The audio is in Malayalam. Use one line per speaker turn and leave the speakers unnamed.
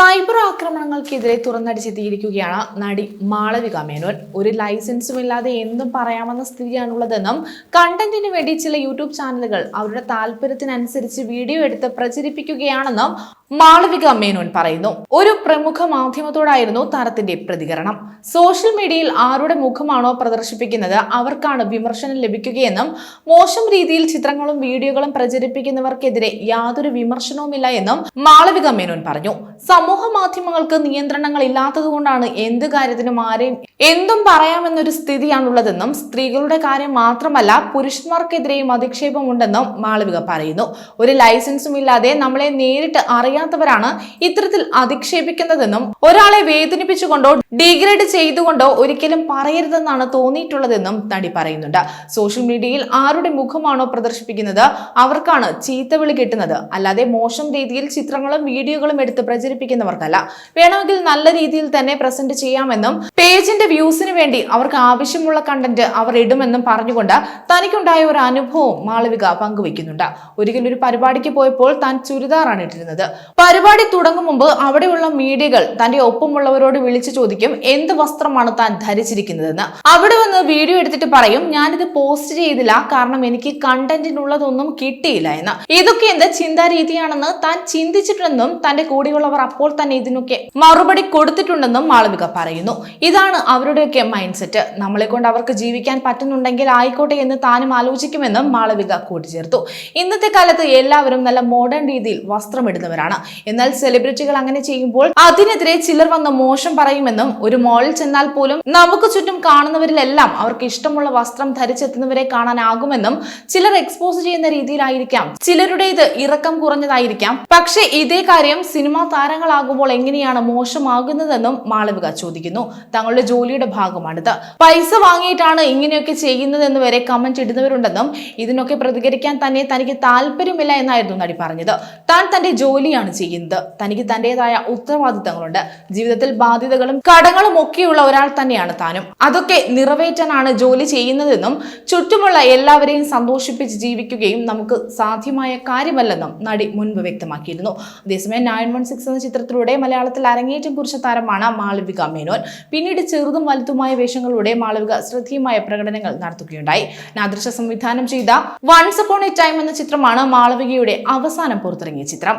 സൈബർ ആക്രമണങ്ങൾക്കെതിരെ തുറന്നടിച്ചെത്തിയിരിക്കുകയാണ് നടി മാളവിക മേനോൻ. ഒരു ലൈസൻസും ഇല്ലാതെ എന്തും പറയാമെന്ന സ്ഥിതിയാണുള്ളതെന്നും കണ്ടന്റിന് വേണ്ടി ചില യൂട്യൂബ് ചാനലുകൾ അവരുടെ താല്പര്യത്തിനനുസരിച്ച് വീഡിയോ എടുത്ത് പ്രചരിപ്പിക്കുകയാണെന്നും മാളവിക മേനോൻ പറയുന്നു. ഒരു പ്രമുഖ മാധ്യമത്തോടായിരുന്നു താരത്തിന്റെ പ്രതികരണം. സോഷ്യൽ മീഡിയയിൽ ആരുടെ മുഖമാണോ പ്രദർശിപ്പിക്കുന്നത് അവർക്കാണ് വിമർശനം ലഭിക്കുകയെന്നും മോശം രീതിയിൽ ചിത്രങ്ങളും വീഡിയോകളും പ്രചരിപ്പിക്കുന്നവർക്കെതിരെ യാതൊരു വിമർശനവുമില്ല എന്നും മാളവിക മേനോൻ പറഞ്ഞു. സമൂഹ മാധ്യമങ്ങൾക്ക് നിയന്ത്രണങ്ങൾ ഇല്ലാത്തതുകൊണ്ടാണ് എന്ത് കാര്യത്തിനും ആരെയും എന്തും പറയാമെന്നൊരു സ്ഥിതിയാണുള്ളതെന്നും സ്ത്രീകളുടെ കാര്യം മാത്രമല്ല പുരുഷന്മാർക്കെതിരെയും അധിക്ഷേപമുണ്ടെന്നും മാളവിക പറയുന്നു. ഒരു ലൈസൻസും ഇല്ലാതെ നമ്മളെ നേരിട്ട് അറിയാത്തവരാണ് ഇത്തരത്തിൽ അധിക്ഷേപിക്കുന്നതെന്നും ഒരാളെ വേദനിപ്പിച്ചുകൊണ്ടോ ഡീഗ്രേഡ് ചെയ്തുകൊണ്ടോ ഒരിക്കലും പറയരുതെന്നാണ് തോന്നിയിട്ടുള്ളതെന്നും നടി പറയുന്നുണ്ട്. സോഷ്യൽ മീഡിയയിൽ ആരുടെ മുഖമാണോ പ്രദർശിപ്പിക്കുന്നത് അവർക്കാണ് ചീത്തവിളി കിട്ടുന്നത്. അല്ലാതെ മോശം രീതിയിൽ ചിത്രങ്ങളും വീഡിയോകളും എടുത്ത് പ്രചരിപ്പിക്കുന്നവർക്കല്ല. വേണമെങ്കിൽ നല്ല രീതിയിൽ തന്നെ പ്രസന്റ് ചെയ്യാമെന്നും പേജിന്റെ വ്യൂസിന് വേണ്ടി അവർക്ക് ആവശ്യമുള്ള കണ്ടന്റ് അവർ ഇടുമെന്നും പറഞ്ഞുകൊണ്ട് തനിക്കുണ്ടായ ഒരു അനുഭവം മാളവിക പങ്കുവയ്ക്കുന്നുണ്ട്. ഒരിക്കലും ഒരു പരിപാടിക്ക് പോയപ്പോൾ താൻ ചുരിദാറാണ് ഇട്ടിരുന്നത്. പരിപാടി തുടങ്ങും മുമ്പ് അവിടെയുള്ള മീഡിയകൾ തന്റെ ഒപ്പമുള്ളവരോട് വിളിച്ചു ചോദിക്കും എന്ത് വസ്ത്രമാണ് താൻ ധരിച്ചിരിക്കുന്നതെന്ന്. അവിടെ വന്ന് വീഡിയോ എടുത്തിട്ട് പറയും ഞാനിത് പോസ്റ്റ് ചെയ്തില്ല കാരണം എനിക്ക് കണ്ടന്റിനുള്ളതൊന്നും കിട്ടിയില്ല എന്ന്. ഇതൊക്കെ എന്ത് ചിന്താരീതിയാണെന്ന് താൻ ചിന്തിച്ചിട്ടുണ്ടെന്നും തന്റെ കൂടെയുള്ളവർ അപ്പോൾ തന്നെ ഇതിനൊക്കെ മറുപടി കൊടുത്തിട്ടുണ്ടെന്നും മാളവിക പറയുന്നു. ഇതാണ് അവരുടെയൊക്കെ മൈൻഡ് സെറ്റ് നമ്മളെ കൊണ്ട് അവർക്ക് ജീവിക്കാൻ പറ്റുന്നുണ്ടെങ്കിൽ ആയിക്കോട്ടെ എന്ന് താനും ആലോചിക്കുമെന്നും മാളവിക കൂട്ടിച്ചേർത്തു. ഇന്നത്തെ കാലത്ത് എല്ലാവരും നല്ല മോഡേൺ രീതിയിൽ വസ്ത്രമിടുന്നവരാണ് എന്നാൽ സെലിബ്രിറ്റികൾ അങ്ങനെ ചെയ്യുമ്പോൾ അതിനെതിരെ ചിലർ വന്ന് മോശം പറയുമെന്നും ഒരു മോളിൽ ചെന്നാൽ പോലും നമുക്ക് ചുറ്റും കാണുന്നവരിലെല്ലാം അവർക്ക് ഇഷ്ടമുള്ള വസ്ത്രം ധരിച്ചെത്തുന്നവരെ കാണാനാകുമെന്നും ചിലർ എക്സ്പോസ് ചെയ്യുന്ന രീതിയിലായിരിക്കാം. ചിലരുടേത് ഇറക്കം കുറഞ്ഞതായിരിക്കാം. പക്ഷേ ഇതേ കാര്യം സിനിമാ താരങ്ങളാകുമ്പോൾ എങ്ങനെയാണ് മോശമാകുന്നതെന്നും മാളവിക ചോദിക്കുന്നു. തങ്ങളുടെ ജോലിയുടെ ഭാഗമാണിത്. പൈസ വാങ്ങിയിട്ടാണ് ഇങ്ങനെയൊക്കെ ചെയ്യുന്നതെന്ന് വരെ കമന്റ് ഇടുന്നവരുണ്ടെന്നും ഇതിനൊക്കെ പ്രതികരിക്കാൻ തന്നെ തനിക്ക് താല്പര്യമില്ല എന്നായിരുന്നു നടി പറഞ്ഞത്. താൻ തന്റെ ജോലിയാണ് ചെയ്യുന്നത്. തനിക്ക് തന്റേതായ ഉത്തരവാദിത്തങ്ങളുണ്ട്. ജീവിതത്തിൽ ബാധ്യതകളും കടങ്ങളും ഒക്കെയുള്ള ഒരാൾ തന്നെയാണ് താനും. അതൊക്കെ നിറവേറ്റാനാണ് ജോലി ചെയ്യുന്നതെന്നും ചുറ്റുമുള്ള എല്ലാവരെയും സന്തോഷിപ്പിച്ച് ജീവിക്കുകയും നമുക്ക് സാധ്യമായ കാര്യമല്ലെന്നും നടി മുൻപ് വ്യക്തമാക്കിയിരുന്നു. അതേസമയം നയൻ വൺ സിക്സ് എന്ന ചിത്രത്തിലൂടെ മലയാളത്തിൽ അരങ്ങേറ്റം കുറിച്ച താരമാണ് മാളവിക മേനോൻ. പിന്നീട് ചെറുതും വലുതുമായ വേഷങ്ങളിലൂടെ മാളവിക ശ്രദ്ധേയമായ പ്രകടനങ്ങൾ നടത്തുകയുണ്ടായി. നാദൃശ സംവിധാനം ചെയ്ത വൺസ് അപ്പോൺ എ ടൈം എന്ന ചിത്രമാണ് മാളവികയുടെ അവസാനം പുറത്തിറങ്ങിയ ചിത്രം.